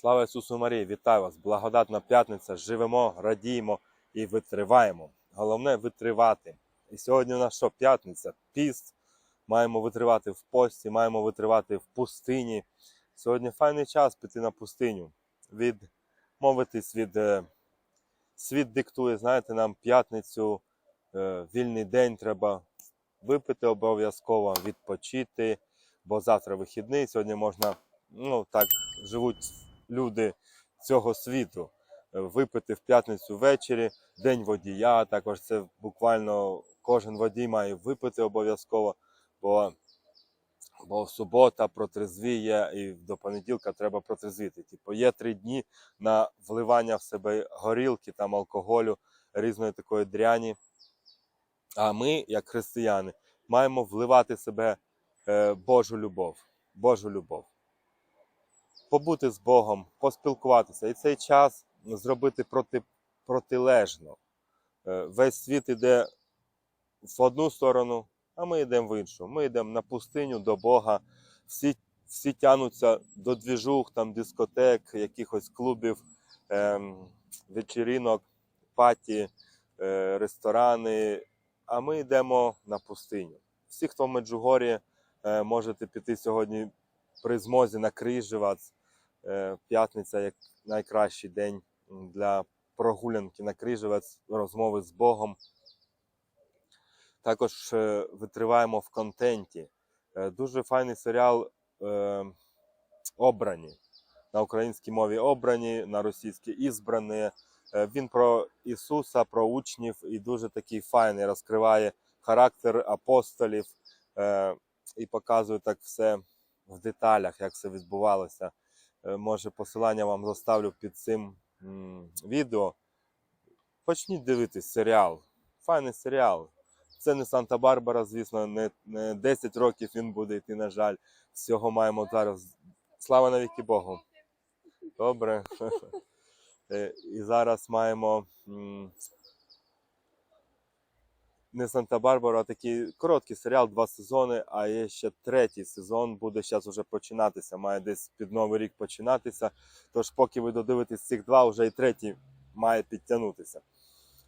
Слава Ісусу Марії! Вітаю вас! Благодатна п'ятниця! Живемо, радіємо і витриваємо. Головне витривати. І сьогодні у нас що? П'ятниця, піст. Маємо витривати в пості, маємо витривати в пустині. Сьогодні файний час піти на пустиню. Відмовитись від е, світ диктує, знаєте, нам п'ятницю, е, вільний день треба випити обов'язково, відпочити, бо завтра вихідний. Сьогодні можна, ну так живуть люди цього світу. Е, Випити в п'ятницю ввечері, день водія. Також це буквально кожен водій має випити обов'язково, бо, бо субота протрезвіє і до понеділка треба протрезвіти. Типу, є три дні на вливання в себе горілки, там алкоголю, різної такої дряні. А ми, як християни, маємо вливати в себе е, Божу любов. Божу любов. Побути з Богом, поспілкуватися. І цей час зробити проти, протилежно. Е, Весь світ іде в одну сторону, а ми йдемо в іншу. Ми йдемо на пустиню до Бога. Всі, всі тянуться до двіжух, там, дискотек, якихось клубів, ем, вечірінок, паті, е, ресторани. А ми йдемо на пустиню. Всі, хто в Меджугорі, е, можете піти сьогодні при змозі на Крижевац. Е, П'ятниця як найкращий день для прогулянки на Крижевець, розмови з Богом. Також е, витриваємо в контенті. Е, Дуже файний серіал Обрані. На українській мові обрані, на російській ізбрані. Він про Ісуса, про учнів і дуже такий файний, розкриває характер апостолів і показує так все в деталях, як все відбувалося. Е, Може, посилання вам заставлю під цим відео. Почніть дивитись серіал. Файний серіал. Це не Санта-Барбара, звісно, не, не 10 років він буде йти, на жаль. Всього маємо зараз. Слава навіки Богу. Добре. Е, І зараз маємо не Санта-Барбара, а такий короткий серіал, два сезони, а є ще третій сезон, буде зараз вже починатися. Має десь під Новий рік починатися. Тож, поки ви додивитесь цих два, вже і третій має підтягнутися.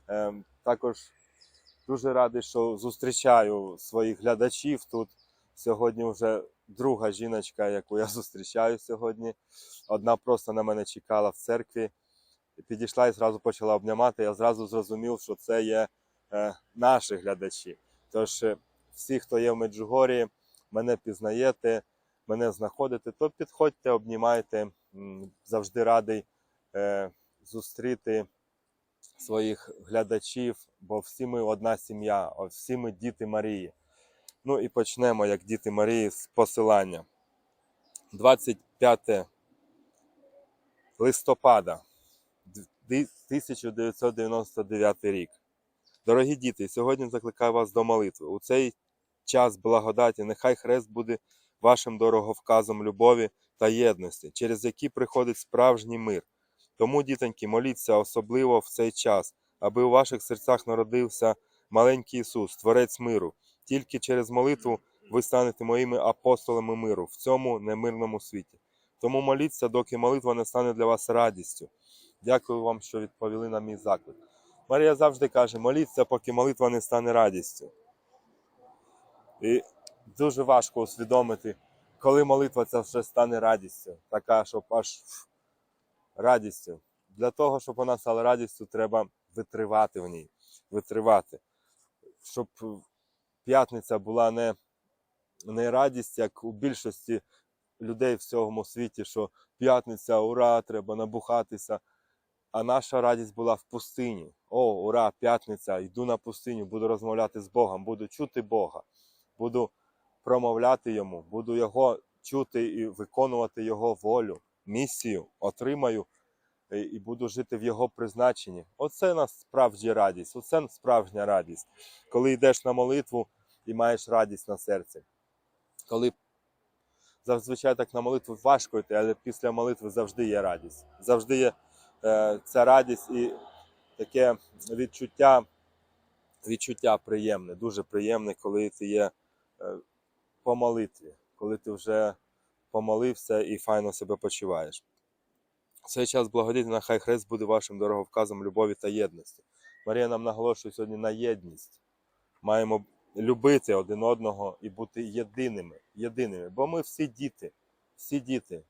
Ем, також дуже радий, що зустрічаю своїх глядачів тут. Сьогодні вже друга жіночка, яку я зустрічаю сьогодні. Одна просто на мене чекала в церкві, підійшла і зразу почала обнімати. Я зразу зрозумів, що це є е, наші глядачі. Тож е, всі, хто є в Меджугорі, мене пізнаєте, мене знаходите, то підходьте, обнімайте. Завжди радий е, зустріти своїх глядачів, бо всі ми одна сім'я, всі ми діти Марії. Ну і почнемо, як діти Марії, з посилання. 25 листопада 1999 рік. Дорогі діти, сьогодні закликаю вас до молитви. У цей час благодаті нехай хрест буде вашим дороговказом любові та єдності, через які приходить справжній мир. Тому, дітоньки, моліться особливо в цей час, аби у ваших серцях народився маленький Ісус, Творець миру. Тільки через молитву ви станете моїми апостолами миру в цьому немирному світі. Тому моліться, доки молитва не стане для вас радістю. Дякую вам, що відповіли на мій заклик. Марія завжди каже: моліться, поки молитва не стане радістю. І дуже важко усвідомити, коли молитва ця вже стане радістю, така, щоб аж радістю. Для того, щоб вона стала радістю, треба витривати в ній, витривати. Щоб п'ятниця була не, не радість, як у більшості людей в цьому світі, що п'ятниця, ура, треба набухатися. А наша радість була в пустині. О, ура, п'ятниця, йду на пустиню, буду розмовляти з Богом, буду чути Бога, буду промовляти йому, буду його чути і виконувати його волю, місію, отримаю е, і буду жити в його призначенні. Оце насправді радість, оце справжня радість. Коли йдеш на молитву і маєш радість на серці. Коли зазвичай так на молитву важко йти, але після молитви завжди є радість. Завжди є ця радість і таке відчуття, відчуття приємне, дуже приємне, коли ти є е, по молитві, коли ти вже помолився і файно себе почуваєш. Цей час благодійний, нехай хрест буде вашим дороговказом любові та єдності. Марія нам наголошує сьогодні на єдність. Маємо любити один одного і бути єдиними, єдиними. Бо ми всі діти, всі діти.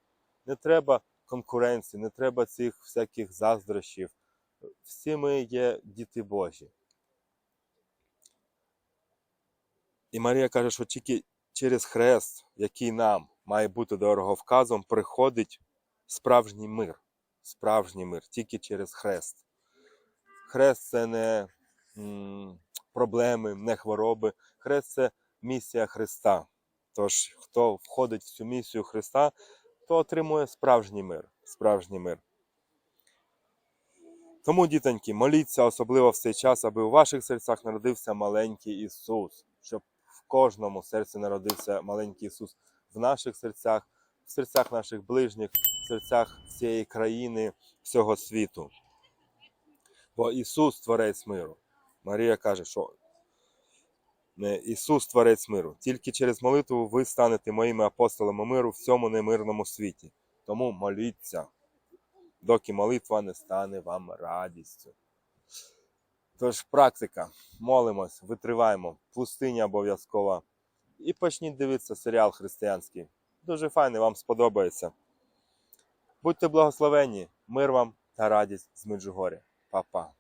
Не треба конкуренції, не треба цих всяких заздрощів. Всі ми є діти Божі. І Марія каже, що тільки через хрест, який нам має бути дороговказом, приходить справжній мир. Справжній мир тільки через хрест. Хрест це не проблеми, не хвороби. Хрест це місія Христа. Тож, хто входить в цю місію Христа, то отримує справжній мир. Справжній мир. Тому, дітоньки, моліться особливо в цей час, аби у ваших серцях народився маленький Ісус, щоб в кожному серці народився маленький Ісус в наших серцях, в серцях наших ближніх, в серцях всієї країни, всього світу. Бо Ісус творець миру. Марія каже, що Ісус творець миру. Тільки через молитву ви станете моїми апостолами миру в цьому немирному світі. Тому моліться, доки молитва не стане вам радістю. Тож практика. Молимось, витриваємо. Пустиня обов'язкова. І почніть дивитися серіал християнський. Дуже файний, вам сподобається. Будьте благословені, мир вам та радість з Меджугоря. Па-па.